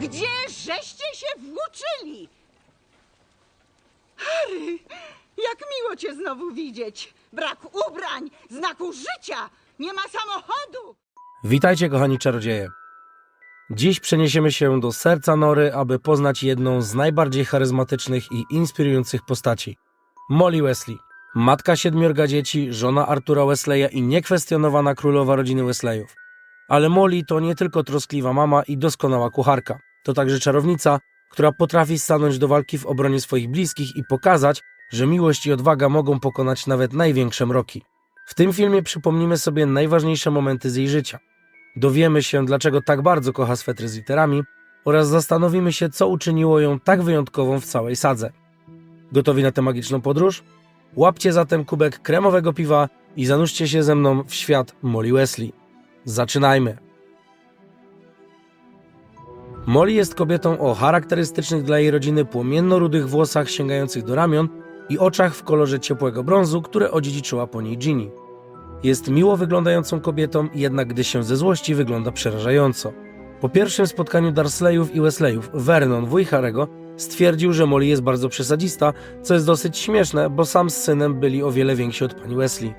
Gdzie żeście się włóczyli? Harry, jak miło cię znowu widzieć. Brak ubrań, znaku życia, nie ma samochodu. Witajcie, kochani czarodzieje. Dziś przeniesiemy się do serca Nory, aby poznać jedną z najbardziej charyzmatycznych i inspirujących postaci Molly Wesley. Matka siedmiorga dzieci, żona Artura Wesleya i niekwestionowana królowa rodziny Wesleyów. Ale Molly to nie tylko troskliwa mama i doskonała kucharka. To także czarownica, która potrafi stanąć do walki w obronie swoich bliskich i pokazać, że miłość i odwaga mogą pokonać nawet największe mroki. W tym filmie przypomnimy sobie najważniejsze momenty z jej życia. Dowiemy się, dlaczego tak bardzo kocha swetry z literami oraz zastanowimy się, co uczyniło ją tak wyjątkową w całej sadze. Gotowi na tę magiczną podróż? Łapcie zatem kubek kremowego piwa i zanurzcie się ze mną w świat Molly Wesley. Zaczynajmy! Molly jest kobietą o charakterystycznych dla jej rodziny płomienno-rudych włosach sięgających do ramion i oczach w kolorze ciepłego brązu, które odziedziczyła po niej Ginny. Jest miło wyglądającą kobietą, jednak gdy się ze złości wygląda przerażająco. Po pierwszym spotkaniu Dursleyów i Wesleyów, Vernon, wuj Harego, stwierdził, że Molly jest bardzo przesadzista, co jest dosyć śmieszne, bo sam z synem byli o wiele więksi od pani Wesley.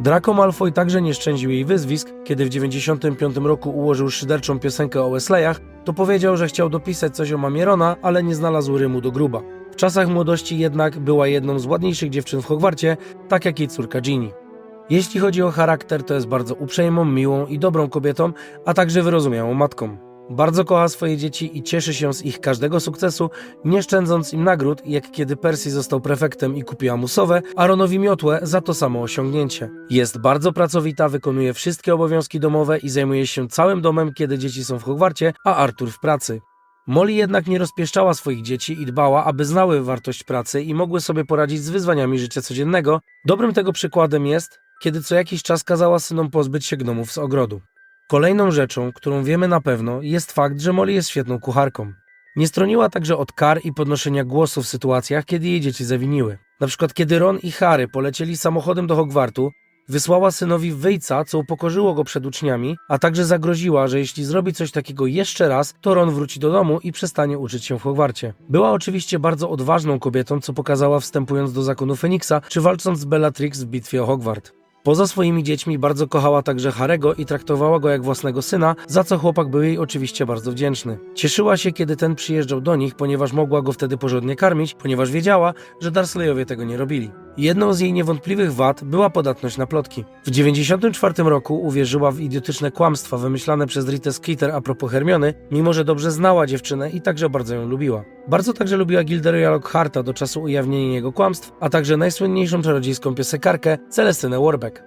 Draco Malfoy także nie szczędził jej wyzwisk, kiedy w 95 roku ułożył szyderczą piosenkę o Wesleyach, to powiedział, że chciał dopisać coś o mamie Rona, ale nie znalazł rymu do gruba. W czasach młodości jednak była jedną z ładniejszych dziewczyn w Hogwarcie, tak jak jej córka Ginny. Jeśli chodzi o charakter, to jest bardzo uprzejmą, miłą i dobrą kobietą, a także wyrozumiałą matką. Bardzo kocha swoje dzieci i cieszy się z ich każdego sukcesu, nie szczędząc im nagród, jak kiedy Percy został prefektem i kupiła mu sowę, a Ronowi miotłę za to samo osiągnięcie. Jest bardzo pracowita, wykonuje wszystkie obowiązki domowe i zajmuje się całym domem, kiedy dzieci są w Hogwarcie, a Artur w pracy. Molly jednak nie rozpieszczała swoich dzieci i dbała, aby znały wartość pracy i mogły sobie poradzić z wyzwaniami życia codziennego. Dobrym tego przykładem jest, kiedy co jakiś czas kazała synom pozbyć się gnomów z ogrodu. Kolejną rzeczą, którą wiemy na pewno, jest fakt, że Molly jest świetną kucharką. Nie stroniła także od kar i podnoszenia głosu w sytuacjach, kiedy jej dzieci zawiniły. Na przykład kiedy Ron i Harry polecieli samochodem do Hogwartu, wysłała synowi wyjca, co upokorzyło go przed uczniami, a także zagroziła, że jeśli zrobi coś takiego jeszcze raz, to Ron wróci do domu i przestanie uczyć się w Hogwarcie. Była oczywiście bardzo odważną kobietą, co pokazała wstępując do zakonu Feniksa, czy walcząc z Bellatrix w bitwie o Hogwart. Poza swoimi dziećmi bardzo kochała także Harego i traktowała go jak własnego syna, za co chłopak był jej oczywiście bardzo wdzięczny. Cieszyła się, kiedy ten przyjeżdżał do nich, ponieważ mogła go wtedy porządnie karmić, ponieważ wiedziała, że Dursleyowie tego nie robili. Jedną z jej niewątpliwych wad była podatność na plotki. W 94 roku uwierzyła w idiotyczne kłamstwa wymyślane przez Ritę Skeeter a propos Hermiony, mimo że dobrze znała dziewczynę i także bardzo ją lubiła. Bardzo także lubiła Gilderoya Lockharta do czasu ujawnienia jego kłamstw, a także najsłynniejszą czarodziejską piosenkarkę Celestynę Warbeck.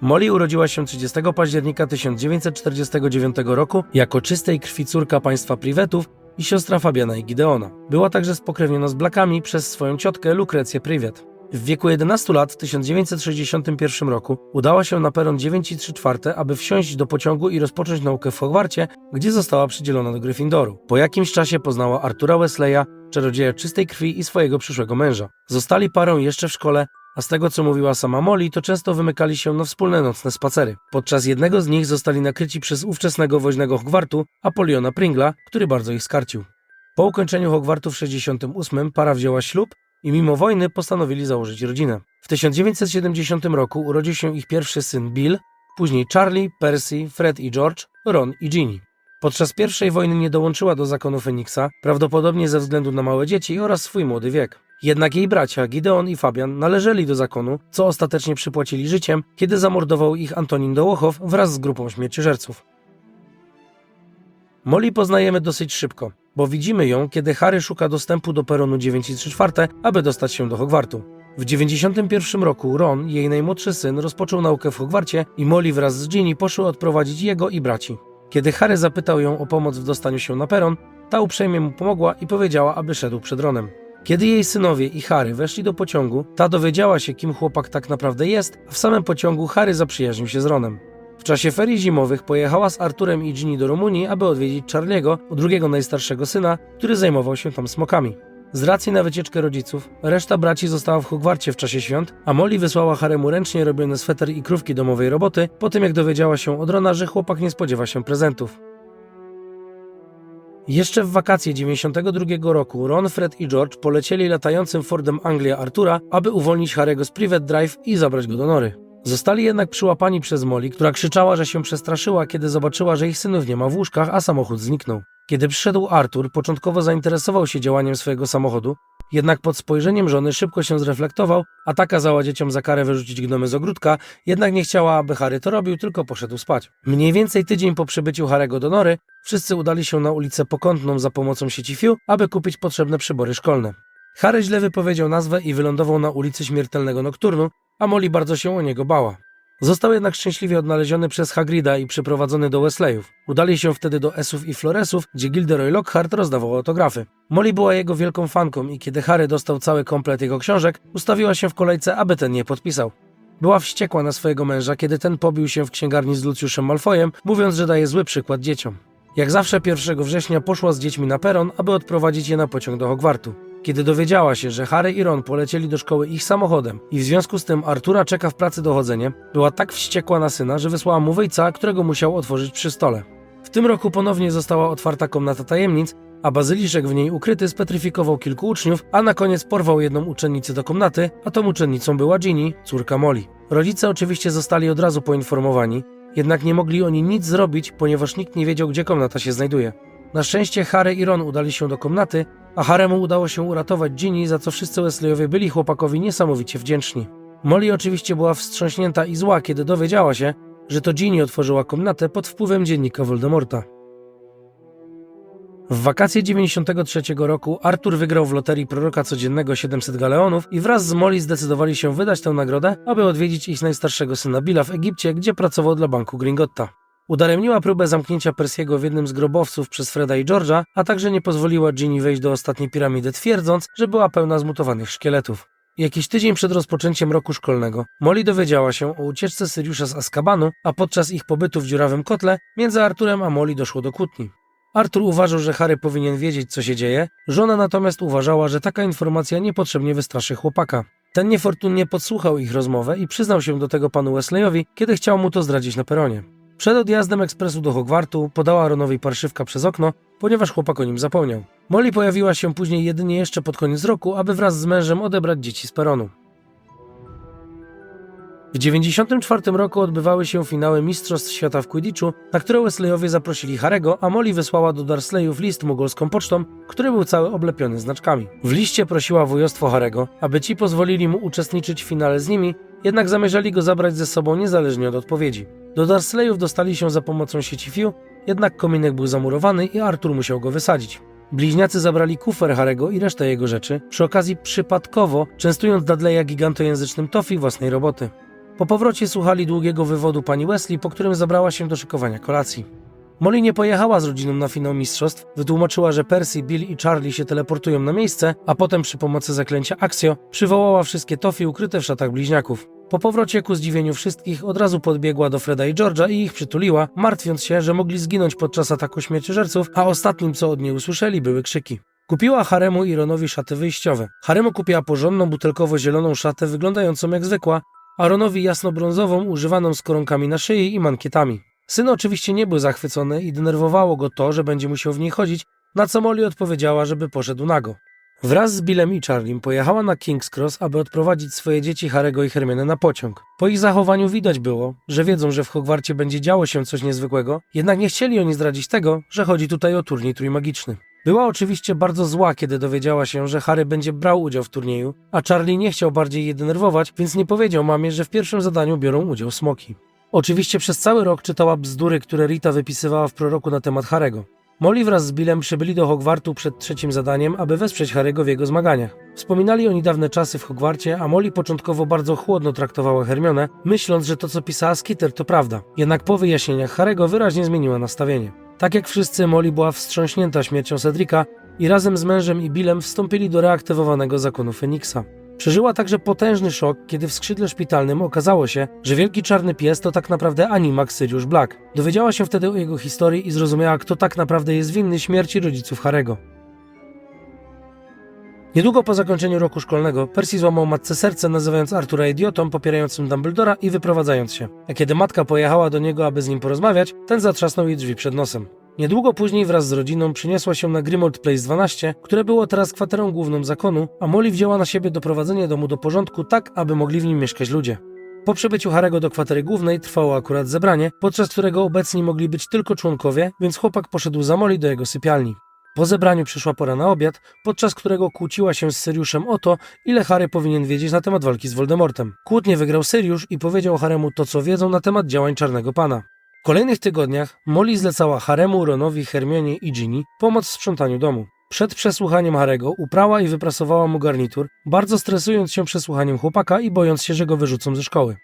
Molly urodziła się 30 października 1949 roku jako czystej krwi córka państwa Privetów i siostra Fabiana i Gideona. Była także spokrewniona z Blakami przez swoją ciotkę Lukrecję Privet. W wieku 11 lat w 1961 roku udała się na peron 9,3, aby wsiąść do pociągu i rozpocząć naukę w Hogwarcie, gdzie została przydzielona do Gryffindoru. Po jakimś czasie poznała Artura Wesleya, czarodzieja czystej krwi i swojego przyszłego męża. Zostali parą jeszcze w szkole, a z tego co mówiła sama Molly, to często wymykali się na wspólne nocne spacery. Podczas jednego z nich zostali nakryci przez ówczesnego woźnego Hogwartu, Apoliona Pringla, który bardzo ich skarcił. Po ukończeniu Hogwartu w 68 para wzięła ślub i mimo wojny postanowili założyć rodzinę. W 1970 roku urodził się ich pierwszy syn Bill, później Charlie, Percy, Fred i George, Ron i Ginny. Podczas I wojny nie dołączyła do zakonu Feniksa, prawdopodobnie ze względu na małe dzieci oraz swój młody wiek. Jednak jej bracia Gideon i Fabian należeli do zakonu, co ostatecznie przypłacili życiem, kiedy zamordował ich Antonin Dołochow wraz z grupą śmierciożerców. Molly poznajemy dosyć szybko, bo widzimy ją, kiedy Harry szuka dostępu do peronu 9,3, aby dostać się do Hogwartu. W 91 roku Ron, jej najmłodszy syn, rozpoczął naukę w Hogwarcie i Molly wraz z Ginny poszły odprowadzić jego i braci. Kiedy Harry zapytał ją o pomoc w dostaniu się na peron, ta uprzejmie mu pomogła i powiedziała, aby szedł przed Ronem. Kiedy jej synowie i Harry weszli do pociągu, ta dowiedziała się, kim chłopak tak naprawdę jest, a w samym pociągu Harry zaprzyjaźnił się z Ronem. W czasie ferii zimowych pojechała z Arturem i Ginny do Rumunii, aby odwiedzić Charliego, drugiego najstarszego syna, który zajmował się tam smokami. Z racji na wycieczkę rodziców, reszta braci została w Hogwarcie w czasie świąt, a Molly wysłała Haremu ręcznie robione sweter i krówki domowej roboty, po tym jak dowiedziała się od Rona, że chłopak nie spodziewa się prezentów. Jeszcze w wakacje 92 roku Ron, Fred i George polecieli latającym Fordem Anglia Artura, aby uwolnić Harego z Private Drive i zabrać go do nory. Zostali jednak przyłapani przez Molly, która krzyczała, że się przestraszyła, kiedy zobaczyła, że ich synów nie ma w łóżkach, a samochód zniknął. Kiedy przyszedł Artur, początkowo zainteresował się działaniem swojego samochodu, jednak pod spojrzeniem żony szybko się zreflektował, a ta kazała dzieciom za karę wyrzucić gnomy z ogródka, jednak nie chciała, aby Harry to robił, tylko poszedł spać. Mniej więcej tydzień po przybyciu Harego do nory, wszyscy udali się na ulicę Pokątną za pomocą sieci Fiu, aby kupić potrzebne przybory szkolne. Harry źle wypowiedział nazwę i wylądował na ulicy Śmiertelnego Nokturnu, a Molly bardzo się o niego bała. Został jednak szczęśliwie odnaleziony przez Hagrida i przyprowadzony do Wesleyów. Udali się wtedy do Esów i Floresów, gdzie Gilderoy Lockhart rozdawał autografy. Molly była jego wielką fanką i kiedy Harry dostał cały komplet jego książek, ustawiła się w kolejce, aby ten je podpisał. Była wściekła na swojego męża, kiedy ten pobił się w księgarni z Luciuszem Malfoyem, mówiąc, że daje zły przykład dzieciom. Jak zawsze 1 września poszła z dziećmi na peron, aby odprowadzić je na pociąg do Hogwartu. Kiedy dowiedziała się, że Harry i Ron polecieli do szkoły ich samochodem i w związku z tym Artura czeka w pracy dochodzenie, była tak wściekła na syna, że wysłała mu wyjca, którego musiał otworzyć przy stole. W tym roku ponownie została otwarta komnata tajemnic, a bazyliszek w niej ukryty spetryfikował kilku uczniów, a na koniec porwał jedną uczennicę do komnaty, a tą uczennicą była Ginny, córka Molly. Rodzice oczywiście zostali od razu poinformowani, jednak nie mogli oni nic zrobić, ponieważ nikt nie wiedział, gdzie komnata się znajduje. Na szczęście Harry i Ron udali się do komnaty, a Haremu udało się uratować Ginny, za co wszyscy Wesleyowie byli chłopakowi niesamowicie wdzięczni. Molly oczywiście była wstrząśnięta i zła, kiedy dowiedziała się, że to Ginny otworzyła komnatę pod wpływem dziennika Voldemorta. W wakacje 93 roku Artur wygrał w loterii proroka codziennego 700 galeonów i wraz z Molly zdecydowali się wydać tę nagrodę, aby odwiedzić ich najstarszego syna Billa w Egipcie, gdzie pracował dla banku Gringotta. Udaremniła próbę zamknięcia Persiego w jednym z grobowców przez Freda i George'a, a także nie pozwoliła Ginny wejść do ostatniej piramidy, twierdząc, że była pełna zmutowanych szkieletów. Jakiś tydzień przed rozpoczęciem roku szkolnego Molly dowiedziała się o ucieczce Syriusza z Azkabanu, a podczas ich pobytu w dziurawym kotle między Arturem a Molly doszło do kłótni. Artur uważał, że Harry powinien wiedzieć, co się dzieje, żona natomiast uważała, że taka informacja niepotrzebnie wystraszy chłopaka. Ten niefortunnie podsłuchał ich rozmowę i przyznał się do tego panu Wesleyowi, kiedy chciał mu to zdradzić na peronie. Przed odjazdem ekspresu do Hogwartu podała Ronowi parszywka przez okno, ponieważ chłopak o nim zapomniał. Molly pojawiła się później jedynie jeszcze pod koniec roku, aby wraz z mężem odebrać dzieci z peronu. W 1994 roku odbywały się finały Mistrzostw Świata w Quidditchu, na które Wesleyowie zaprosili Harego, a Molly wysłała do Dursleyów list mugolską pocztą, który był cały oblepiony znaczkami. W liście prosiła wujostwo Harego, aby ci pozwolili mu uczestniczyć w finale z nimi, jednak zamierzali go zabrać ze sobą niezależnie od odpowiedzi. Do Dursleyów dostali się za pomocą sieci Fiu, jednak kominek był zamurowany i Artur musiał go wysadzić. Bliźniacy zabrali kufer Harego i resztę jego rzeczy, przy okazji przypadkowo częstując Dudleya gigantojęzycznym tofi własnej roboty. Po powrocie słuchali długiego wywodu pani Wesley, po którym zabrała się do szykowania kolacji. Molly nie pojechała z rodziną na finał mistrzostw, wytłumaczyła, że Percy, Bill i Charlie się teleportują na miejsce, a potem przy pomocy zaklęcia Axio przywołała wszystkie tofi ukryte w szatach bliźniaków. Po powrocie ku zdziwieniu wszystkich od razu podbiegła do Freda i George'a i ich przytuliła, martwiąc się, że mogli zginąć podczas ataku śmierciożerców, a ostatnim co od niej usłyszeli były krzyki. Kupiła Haremu i Ronowi szaty wyjściowe. Haremu kupiła porządną butelkowo-zieloną szatę wyglądającą jak zwykła, a Ronowi jasno-brązową używaną z koronkami na szyi i mankietami. Syn oczywiście nie był zachwycony i denerwowało go to, że będzie musiał w niej chodzić, na co Molly odpowiedziała, żeby poszedł nago. Wraz z Billem i Charliem pojechała na King's Cross, aby odprowadzić swoje dzieci Harego i Hermione na pociąg. Po ich zachowaniu widać było, że wiedzą, że w Hogwarcie będzie działo się coś niezwykłego, jednak nie chcieli oni zdradzić tego, że chodzi tutaj o turniej trójmagiczny. Była oczywiście bardzo zła, kiedy dowiedziała się, że Harry będzie brał udział w turnieju, a Charlie nie chciał bardziej je denerwować, więc nie powiedział mamie, że w pierwszym zadaniu biorą udział smoki. Oczywiście przez cały rok czytała bzdury, które Rita wypisywała w proroku na temat Harego. Molly wraz z Billem przybyli do Hogwartu przed trzecim zadaniem, aby wesprzeć Harego w jego zmaganiach. Wspominali oni dawne czasy w Hogwarcie, a Molly początkowo bardzo chłodno traktowała Hermionę, myśląc, że to co pisała Skitter to prawda. Jednak po wyjaśnieniach Harego wyraźnie zmieniła nastawienie. Tak jak wszyscy, Molly była wstrząśnięta śmiercią Cedrika i razem z mężem i Billem wstąpili do reaktywowanego zakonu Feniksa. Przeżyła także potężny szok, kiedy w skrzydle szpitalnym okazało się, że wielki czarny pies to tak naprawdę Animax Sirius Black. Dowiedziała się wtedy o jego historii i zrozumiała, kto tak naprawdę jest winny śmierci rodziców Harego. Niedługo po zakończeniu roku szkolnego Percy złamał matce serce, nazywając Artura idiotą, popierającym Dumbledora i wyprowadzając się. A kiedy matka pojechała do niego, aby z nim porozmawiać, ten zatrzasnął jej drzwi przed nosem. Niedługo później wraz z rodziną przyniosła się na Grimald Place 12, które było teraz kwaterą główną zakonu, a Molly wzięła na siebie doprowadzenie domu do porządku tak, aby mogli w nim mieszkać ludzie. Po przybyciu Harego do kwatery głównej trwało akurat zebranie, podczas którego obecni mogli być tylko członkowie, więc chłopak poszedł za Molly do jego sypialni. Po zebraniu przyszła pora na obiad, podczas którego kłóciła się z Syriuszem o to, ile Harry powinien wiedzieć na temat walki z Voldemortem. Kłótnie wygrał Syriusz i powiedział Haremu to, co wiedzą na temat działań Czarnego Pana. Kolejnych tygodniach Molly zlecała Haremu, Ronowi, Hermionie i Ginny pomoc w sprzątaniu domu. Przed przesłuchaniem Harego uprała i wyprasowała mu garnitur, bardzo stresując się przesłuchaniem chłopaka i bojąc się, że go wyrzucą ze szkoły.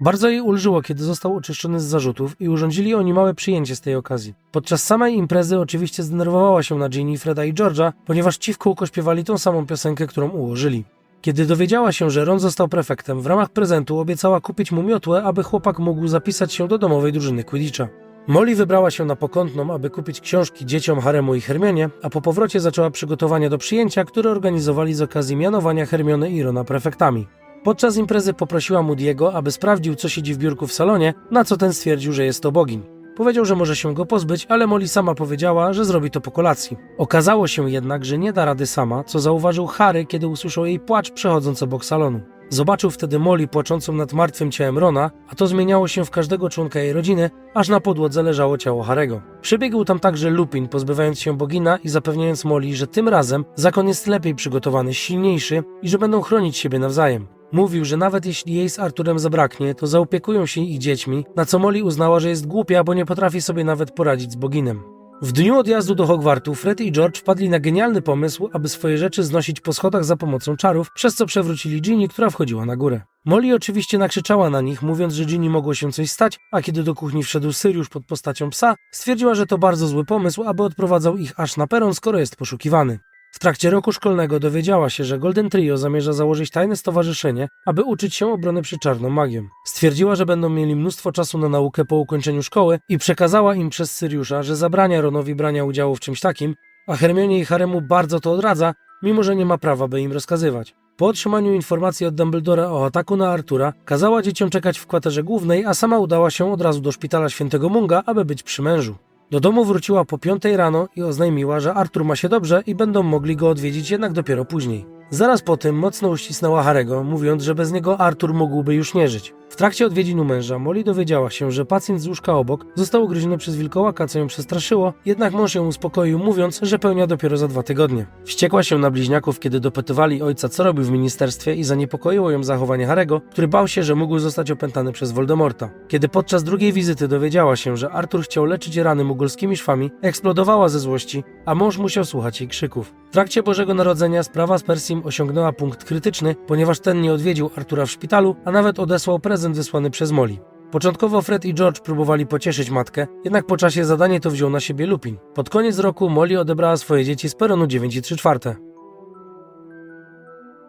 Bardzo jej ulżyło, kiedy został oczyszczony z zarzutów i urządzili oni małe przyjęcie z tej okazji. Podczas samej imprezy oczywiście zdenerwowała się na Ginny, Freda i George'a, ponieważ ci w kółko śpiewali tą samą piosenkę, którą ułożyli. Kiedy dowiedziała się, że Ron został prefektem, w ramach prezentu obiecała kupić mu miotłę, aby chłopak mógł zapisać się do domowej drużyny Quidditcha. Molly wybrała się na pokątną, aby kupić książki dzieciom Haremu i Hermionie, a po powrocie zaczęła przygotowania do przyjęcia, które organizowali z okazji mianowania Hermiony i Rona prefektami. Podczas imprezy poprosiła Moody'ego, aby sprawdził, co siedzi w biurku w salonie, na co ten stwierdził, że jest to bogin. Powiedział, że może się go pozbyć, ale Molly sama powiedziała, że zrobi to po kolacji. Okazało się jednak, że nie da rady sama, co zauważył Harry, kiedy usłyszał jej płacz przechodząc obok salonu. Zobaczył wtedy Molly płaczącą nad martwym ciałem Rona, a to zmieniało się w każdego członka jej rodziny, aż na podłodze leżało ciało Harego. Przybiegł tam także Lupin, pozbywając się bogina i zapewniając Molly, że tym razem zakon jest lepiej przygotowany, silniejszy i że będą chronić siebie nawzajem. Mówił, że nawet jeśli jej z Arturem zabraknie, to zaopiekują się ich dziećmi, na co Molly uznała, że jest głupia, bo nie potrafi sobie nawet poradzić z boginem. W dniu odjazdu do Hogwartu Fred i George wpadli na genialny pomysł, aby swoje rzeczy znosić po schodach za pomocą czarów, przez co przewrócili Ginny, która wchodziła na górę. Molly oczywiście nakrzyczała na nich, mówiąc, że Ginny mogło się coś stać, a kiedy do kuchni wszedł Syriusz pod postacią psa, stwierdziła, że to bardzo zły pomysł, aby odprowadzał ich aż na peron, skoro jest poszukiwany. W trakcie roku szkolnego dowiedziała się, że Golden Trio zamierza założyć tajne stowarzyszenie, aby uczyć się obrony przed czarną magią. Stwierdziła, że będą mieli mnóstwo czasu na naukę po ukończeniu szkoły i przekazała im przez Syriusza, że zabrania Ronowi brania udziału w czymś takim, a Hermionie i Haremu bardzo to odradza, mimo że nie ma prawa, by im rozkazywać. Po otrzymaniu informacji od Dumbledora o ataku na Artura, kazała dzieciom czekać w kwaterze głównej, a sama udała się od razu do szpitala świętego Munga, aby być przy mężu. Do domu wróciła po piątej rano i oznajmiła, że Artur ma się dobrze i będą mogli go odwiedzić jednak dopiero później. Zaraz po tym mocno uścisnęła Harego, mówiąc, że bez niego Artur mógłby już nie żyć. W trakcie odwiedzin u męża Molly dowiedziała się, że pacjent z łóżka obok został ugryziony przez wilkołaka, co ją przestraszyło, jednak mąż ją uspokoił, mówiąc, że pełnia dopiero za dwa tygodnie. Wściekła się na bliźniaków, kiedy dopytywali ojca, co robił w ministerstwie i zaniepokoiło ją zachowanie Harego, który bał się, że mógł zostać opętany przez Voldemorta. Kiedy podczas drugiej wizyty dowiedziała się, że Artur chciał leczyć rany mugolskimi szwami, eksplodowała ze złości, a mąż musiał słuchać jej krzyków. W trakcie Bożego Narodzenia sprawa z Persim osiągnęła punkt krytyczny, ponieważ ten nie odwiedził Artura w szpitalu, a nawet odesłał prezent wysłany przez Molly. Początkowo Fred i George próbowali pocieszyć matkę, jednak po czasie zadanie to wziął na siebie Lupin. Pod koniec roku Molly odebrała swoje dzieci z peronu 9 i 3 czwarte.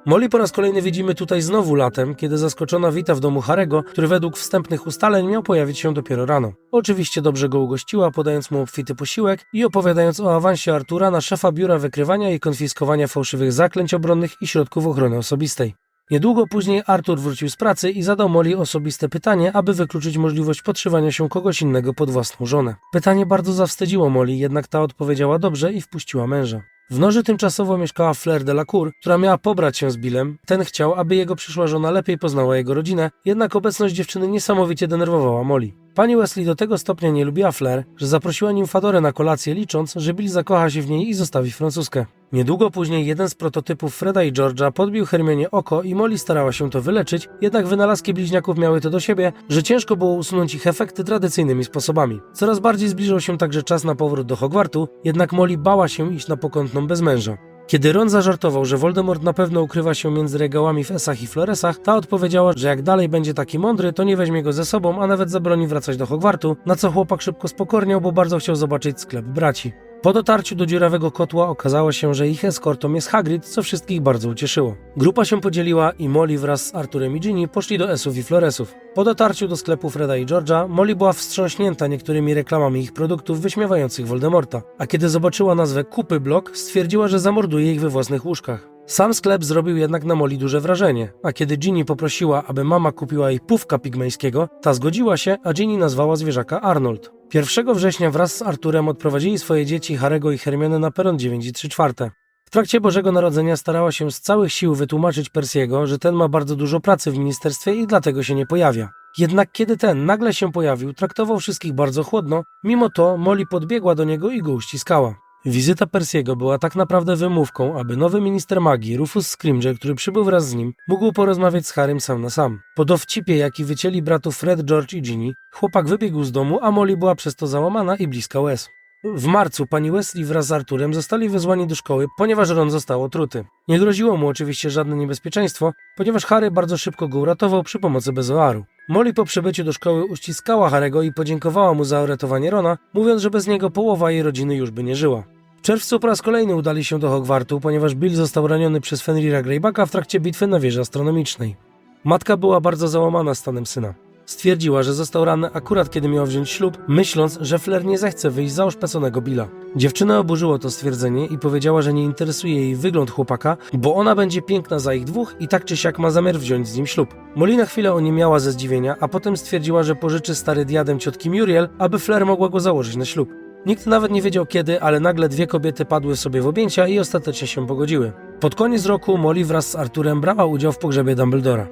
Molly po raz kolejny widzimy tutaj znowu latem, kiedy zaskoczona wita w domu Harego, który według wstępnych ustaleń miał pojawić się dopiero rano. Oczywiście dobrze go ugościła, podając mu obfity posiłek i opowiadając o awansie Artura na szefa biura wykrywania i konfiskowania fałszywych zaklęć obronnych i środków ochrony osobistej. Niedługo później Artur wrócił z pracy i zadał Molly osobiste pytanie, aby wykluczyć możliwość podszywania się kogoś innego pod własną żonę. Pytanie bardzo zawstydziło Molly, jednak ta odpowiedziała dobrze i wpuściła męża. W noży tymczasowo mieszkała Fleur de la Cour, która miała pobrać się z Billem. Ten chciał, aby jego przyszła żona lepiej poznała jego rodzinę, jednak obecność dziewczyny niesamowicie denerwowała Molly. Pani Wesley do tego stopnia nie lubiła Flair, że zaprosiła Nimfadorę na kolację, licząc, że Bill zakocha się w niej i zostawi francuskę. Niedługo później jeden z prototypów Freda i George'a podbił Hermionie oko i Molly starała się to wyleczyć, jednak wynalazki bliźniaków miały to do siebie, że ciężko było usunąć ich efekty tradycyjnymi sposobami. Coraz bardziej zbliżał się także czas na powrót do Hogwartu, jednak Molly bała się iść na pokątną bez męża. Kiedy Ron zażartował, że Voldemort na pewno ukrywa się między regałami w Esach i Floresach, ta odpowiedziała, że jak dalej będzie taki mądry, to nie weźmie go ze sobą, a nawet zabroni wracać do Hogwartu, na co chłopak szybko spokorniał, bo bardzo chciał zobaczyć sklep braci. Po dotarciu do dziurawego kotła okazało się, że ich eskortą jest Hagrid, co wszystkich bardzo ucieszyło. Grupa się podzieliła i Molly wraz z Arturem i Ginny poszli do Esów i Floresów. Po dotarciu do sklepu Freda i George'a, Molly była wstrząśnięta niektórymi reklamami ich produktów wyśmiewających Voldemorta, a kiedy zobaczyła nazwę Kupy Blok, stwierdziła, że zamorduje ich we własnych łóżkach. Sam sklep zrobił jednak na Molly duże wrażenie, a kiedy Ginny poprosiła, aby mama kupiła jej pówka pigmejskiego, ta zgodziła się, a Ginny nazwała zwierzaka Arnold. 1 września wraz z Arturem odprowadzili swoje dzieci Harego i Hermione na peron 9 i 3 czwarte. W trakcie Bożego Narodzenia starała się z całych sił wytłumaczyć Persiego, że ten ma bardzo dużo pracy w ministerstwie i dlatego się nie pojawia. Jednak kiedy ten nagle się pojawił, traktował wszystkich bardzo chłodno, mimo to Molly podbiegła do niego i go uściskała. Wizyta Persiego była tak naprawdę wymówką, aby nowy minister magii, Rufus Scrimger, który przybył wraz z nim, mógł porozmawiać z Harrym sam na sam. Po dowcipie, jaki wycięli bratów Fred, George i Ginny, chłopak wybiegł z domu, a Molly była przez to załamana i bliska łez. W marcu pani Wesley wraz z Arturem zostali wezwani do szkoły, ponieważ Ron został otruty. Nie groziło mu oczywiście żadne niebezpieczeństwo, ponieważ Harry bardzo szybko go uratował przy pomocy bezoaru. Molly po przybyciu do szkoły uściskała Harego i podziękowała mu za uratowanie Rona, mówiąc, że bez niego połowa jej rodziny już by nie żyła. W czerwcu po raz kolejny udali się do Hogwartu, ponieważ Bill został raniony przez Fenrira Greybacka w trakcie bitwy na wieży astronomicznej. Matka była bardzo załamana stanem syna. Stwierdziła, że został ranny akurat kiedy miał wziąć ślub, myśląc, że Flair nie zechce wyjść za oszpeconego Billa. Dziewczynę oburzyło to stwierdzenie i powiedziała, że nie interesuje jej wygląd chłopaka, bo ona będzie piękna za ich dwóch i tak czy siak ma zamiar wziąć z nim ślub. Molly na chwilę o nie miała ze zdziwienia, a potem stwierdziła, że pożyczy stary diadem ciotki Muriel, aby Flair mogła go założyć na ślub. Nikt nawet nie wiedział kiedy, ale nagle dwie kobiety padły sobie w objęcia i ostatecznie się pogodziły. Pod koniec roku Molly wraz z Arturem brała udział w pogrzebie Dumbledora.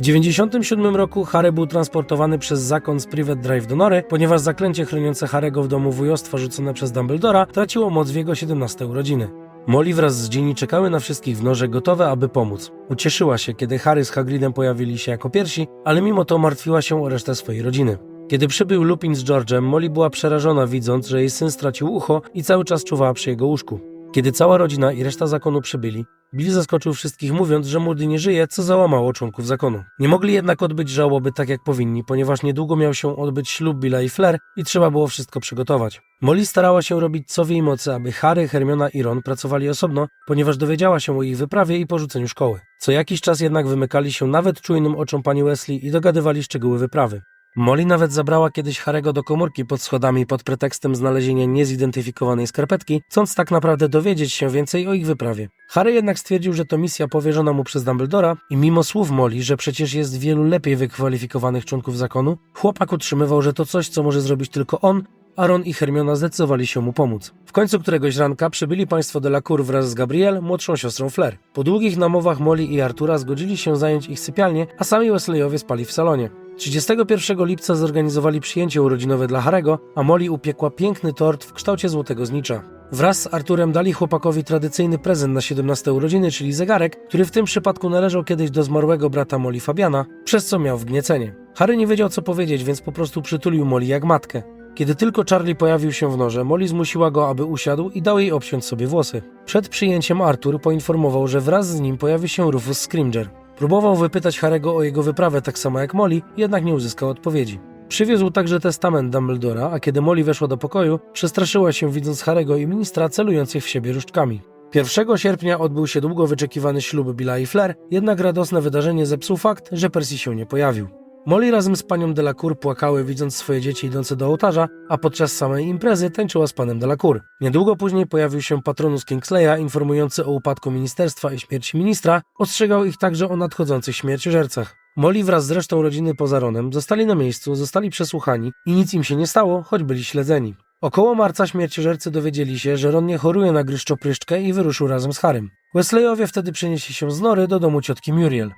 W 97 roku Harry był transportowany przez zakon z Privet Drive do Nory, ponieważ zaklęcie chroniące Harego w domu wujostwa rzucone przez Dumbledora traciło moc w jego 17 urodziny. Molly wraz z Ginny czekały na wszystkich w Norze gotowe, aby pomóc. Ucieszyła się, kiedy Harry z Hagridem pojawili się jako pierwsi, ale mimo to martwiła się o resztę swojej rodziny. Kiedy przybył Lupin z George'em, Molly była przerażona widząc, że jej syn stracił ucho i cały czas czuwała przy jego łóżku. Kiedy cała rodzina i reszta zakonu przybyli, Bill zaskoczył wszystkich mówiąc, że młody nie żyje, co załamało członków zakonu. Nie mogli jednak odbyć żałoby tak jak powinni, ponieważ niedługo miał się odbyć ślub Billa i Flair i trzeba było wszystko przygotować. Molly starała się robić co w jej mocy, aby Harry, Hermiona i Ron pracowali osobno, ponieważ dowiedziała się o ich wyprawie i porzuceniu szkoły. Co jakiś czas jednak wymykali się nawet czujnym oczom pani Wesley i dogadywali szczegóły wyprawy. Molly nawet zabrała kiedyś Harego do komórki pod schodami pod pretekstem znalezienia niezidentyfikowanej skarpetki, chcąc tak naprawdę dowiedzieć się więcej o ich wyprawie. Harry jednak stwierdził, że to misja powierzona mu przez Dumbledora i mimo słów Molly, że przecież jest wielu lepiej wykwalifikowanych członków zakonu, chłopak utrzymywał, że to coś, co może zrobić tylko on, Aaron i Hermiona zdecydowali się mu pomóc. W końcu któregoś ranka przybyli państwo Delacour wraz z Gabrielle, młodszą siostrą Flair. Po długich namowach Molly i Artura zgodzili się zająć ich sypialnię, a sami Wesleyowie spali w salonie. 31 lipca zorganizowali przyjęcie urodzinowe dla Harego, a Molly upiekła piękny tort w kształcie złotego znicza. Wraz z Arturem dali chłopakowi tradycyjny prezent na 17 urodziny, czyli zegarek, który w tym przypadku należał kiedyś do zmarłego brata Molly Fabiana, przez co miał wgniecenie. Harry nie wiedział co powiedzieć, więc po prostu przytulił Molly jak matkę. Kiedy tylko Charlie pojawił się w norze, Molly zmusiła go, aby usiadł i dał jej obciąć sobie włosy. Przed przyjęciem Artur poinformował, że wraz z nim pojawi się Rufus Scrimger. Próbował wypytać Harego o jego wyprawę tak samo jak Molly, jednak nie uzyskał odpowiedzi. Przywiózł także testament Dumbledora, a kiedy Molly weszła do pokoju, przestraszyła się widząc Harego i ministra celujących w siebie różdżkami. 1 sierpnia odbył się długo wyczekiwany ślub Billa i Flair, jednak radosne wydarzenie zepsuł fakt, że Percy się nie pojawił. Molly razem z panią Delacour płakały widząc swoje dzieci idące do ołtarza, a podczas samej imprezy tańczyła z panem Delacour. Niedługo później pojawił się patronus Kingsleya informujący o upadku ministerstwa i śmierci ministra, ostrzegał ich także o nadchodzących śmierciożercach. Molly wraz z resztą rodziny poza Ronem zostali na miejscu, zostali przesłuchani i nic im się nie stało, choć byli śledzeni. Około marca śmierciożercy dowiedzieli się, że Ron nie choruje na gryszczopryszczkę i wyruszył razem z Harrym. Wesleyowie wtedy przenieśli się z Nory do domu ciotki Muriel.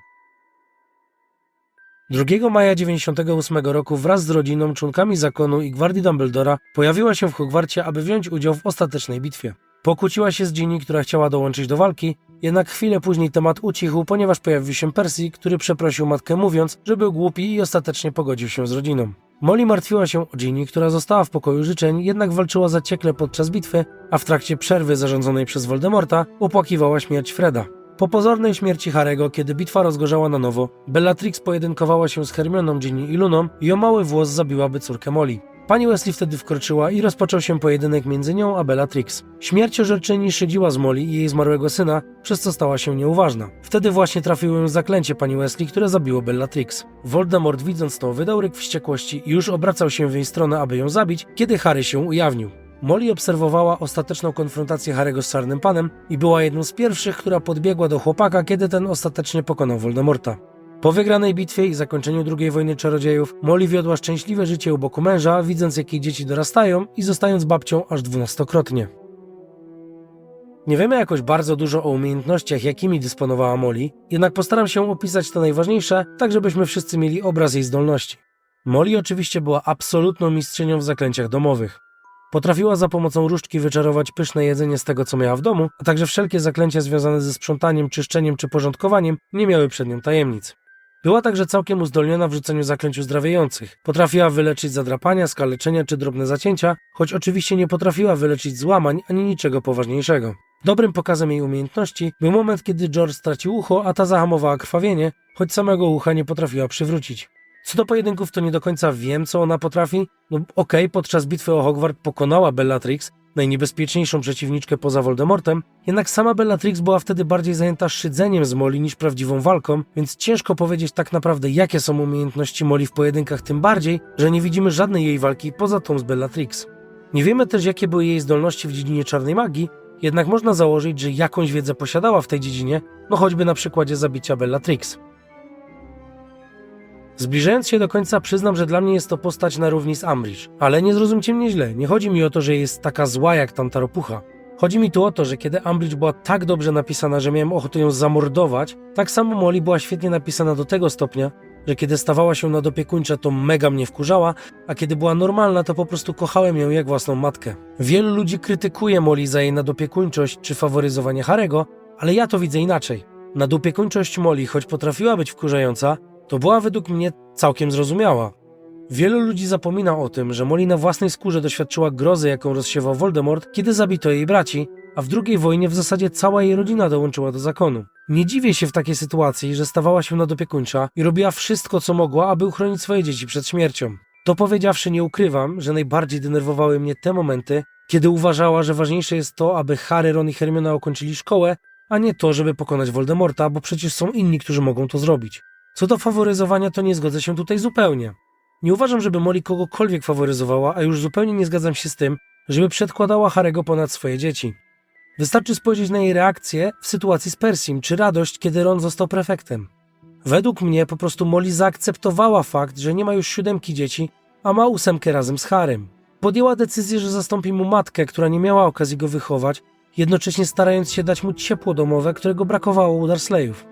2 maja 98 roku wraz z rodziną, członkami zakonu i gwardii Dumbledora pojawiła się w Hogwarcie, aby wziąć udział w ostatecznej bitwie. Pokłóciła się z Ginny, która chciała dołączyć do walki, jednak chwilę później temat ucichł, ponieważ pojawił się Percy, który przeprosił matkę mówiąc, że był głupi i ostatecznie pogodził się z rodziną. Molly martwiła się o Ginny, która została w pokoju życzeń, jednak walczyła zaciekle podczas bitwy, a w trakcie przerwy zarządzonej przez Voldemorta opłakiwała śmierć Freda. Po pozornej śmierci Harego, kiedy bitwa rozgorzała na nowo, Bellatrix pojedynkowała się z Hermioną, Ginny i Luną i o mały włos zabiłaby córkę Molly. Pani Wesley wtedy wkroczyła i rozpoczął się pojedynek między nią a Bellatrix. Śmierciożerczyni szydziła z Molly i jej zmarłego syna, przez co stała się nieuważna. Wtedy właśnie trafiło ją zaklęcie pani Wesley, które zabiło Bellatrix. Voldemort widząc to wydał ryk wściekłości i już obracał się w jej stronę, aby ją zabić, kiedy Harry się ujawnił. Molly obserwowała ostateczną konfrontację Harry'ego z Czarnym Panem i była jedną z pierwszych, która podbiegła do chłopaka, kiedy ten ostatecznie pokonał Voldemorta. Po wygranej bitwie i zakończeniu II wojny czarodziejów, Molly wiodła szczęśliwe życie u boku męża, widząc jak jej dzieci dorastają i zostając babcią aż dwunastokrotnie. Nie wiemy jakoś bardzo dużo o umiejętnościach, jakimi dysponowała Molly, jednak postaram się opisać te najważniejsze, tak żebyśmy wszyscy mieli obraz jej zdolności. Molly oczywiście była absolutną mistrzynią w zaklęciach domowych. Potrafiła za pomocą różdżki wyczarować pyszne jedzenie z tego, co miała w domu, a także wszelkie zaklęcia związane ze sprzątaniem, czyszczeniem czy porządkowaniem nie miały przed nią tajemnic. Była także całkiem uzdolniona w rzuceniu zaklęć uzdrawiających. Potrafiła wyleczyć zadrapania, skaleczenia czy drobne zacięcia, choć oczywiście nie potrafiła wyleczyć złamań ani niczego poważniejszego. Dobrym pokazem jej umiejętności był moment, kiedy George stracił ucho, a ta zahamowała krwawienie, choć samego ucha nie potrafiła przywrócić. Co do pojedynków, to nie do końca wiem, co ona potrafi. No okej, podczas bitwy o Hogwart pokonała Bellatrix, najniebezpieczniejszą przeciwniczkę poza Voldemortem, jednak sama Bellatrix była wtedy bardziej zajęta szydzeniem z Molly niż prawdziwą walką, więc ciężko powiedzieć tak naprawdę, jakie są umiejętności Molly w pojedynkach, tym bardziej, że nie widzimy żadnej jej walki poza tą z Bellatrix. Nie wiemy też, jakie były jej zdolności w dziedzinie czarnej magii, jednak można założyć, że jakąś wiedzę posiadała w tej dziedzinie, no choćby na przykładzie zabicia Bellatrix. Zbliżając się do końca, przyznam, że dla mnie jest to postać na równi z Ambridge. Ale nie zrozumcie mnie źle, nie chodzi mi o to, że jest taka zła jak tamta ropucha. Chodzi mi tu o to, że kiedy Ambridge była tak dobrze napisana, że miałem ochotę ją zamordować, tak samo Molly była świetnie napisana do tego stopnia, że kiedy stawała się nadopiekuńcza, to mega mnie wkurzała, a kiedy była normalna, to po prostu kochałem ją jak własną matkę. Wielu ludzi krytykuje Molly za jej nadopiekuńczość czy faworyzowanie Harego, ale ja to widzę inaczej. Nadopiekuńczość Molly, choć potrafiła być wkurzająca, to była według mnie całkiem zrozumiała. Wielu ludzi zapomina o tym, że Molly na własnej skórze doświadczyła grozy, jaką rozsiewał Voldemort, kiedy zabito jej braci, a w drugiej wojnie w zasadzie cała jej rodzina dołączyła do zakonu. Nie dziwię się w takiej sytuacji, że stawała się nadopiekuńcza i robiła wszystko, co mogła, aby uchronić swoje dzieci przed śmiercią. To powiedziawszy, nie ukrywam, że najbardziej denerwowały mnie te momenty, kiedy uważała, że ważniejsze jest to, aby Harry, Ron i Hermiona ukończyli szkołę, a nie to, żeby pokonać Voldemorta, bo przecież są inni, którzy mogą to zrobić. Co do faworyzowania, to nie zgodzę się tutaj zupełnie. Nie uważam, żeby Molly kogokolwiek faworyzowała, a już zupełnie nie zgadzam się z tym, żeby przedkładała Harego ponad swoje dzieci. Wystarczy spojrzeć na jej reakcję w sytuacji z Persim, czy radość, kiedy Ron został prefektem. Według mnie po prostu Molly zaakceptowała fakt, że nie ma już siódemki dzieci, a ma ósemkę razem z Harym. Podjęła decyzję, że zastąpi mu matkę, która nie miała okazji go wychować, jednocześnie starając się dać mu ciepło domowe, którego brakowało u Dursleyów.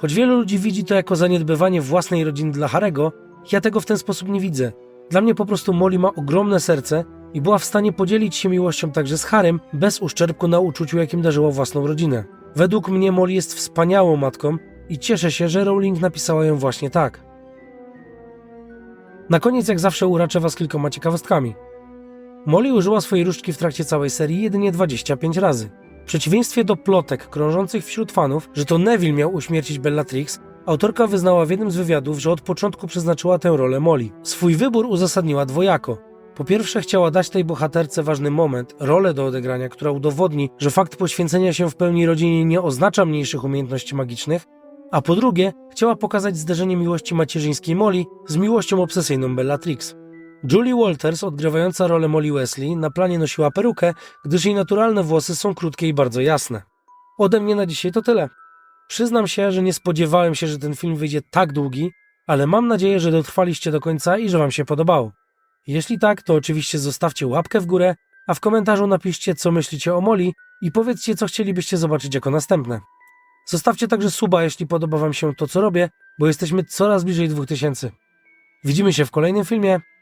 Choć wielu ludzi widzi to jako zaniedbywanie własnej rodziny dla Harego, ja tego w ten sposób nie widzę. Dla mnie po prostu Molly ma ogromne serce i była w stanie podzielić się miłością także z Harem, bez uszczerbku na uczuciu, jakim darzyła własną rodzinę. Według mnie Molly jest wspaniałą matką i cieszę się, że Rowling napisała ją właśnie tak. Na koniec, jak zawsze, uraczę Was kilkoma ciekawostkami. Molly użyła swojej różdżki w trakcie całej serii jedynie 25 razy. Przeciwieństwie do plotek krążących wśród fanów, że to Neville miał uśmiercić Bellatrix, autorka wyznała w jednym z wywiadów, że od początku przeznaczyła tę rolę Molly. Swój wybór uzasadniła dwojako. Po pierwsze, chciała dać tej bohaterce ważny moment, rolę do odegrania, która udowodni, że fakt poświęcenia się w pełni rodzinie nie oznacza mniejszych umiejętności magicznych, a po drugie, chciała pokazać zderzenie miłości macierzyńskiej Molly z miłością obsesyjną Bellatrix. Julie Walters, odgrywająca rolę Molly Wesley, na planie nosiła perukę, gdyż jej naturalne włosy są krótkie i bardzo jasne. Ode mnie na dzisiaj to tyle. Przyznam się, że nie spodziewałem się, że ten film wyjdzie tak długi, ale mam nadzieję, że dotrwaliście do końca i że Wam się podobało. Jeśli tak, to oczywiście zostawcie łapkę w górę, a w komentarzu napiszcie, co myślicie o Molly i powiedzcie, co chcielibyście zobaczyć jako następne. Zostawcie także suba, jeśli podoba Wam się to, co robię, bo jesteśmy coraz bliżej 2000. Widzimy się w kolejnym filmie.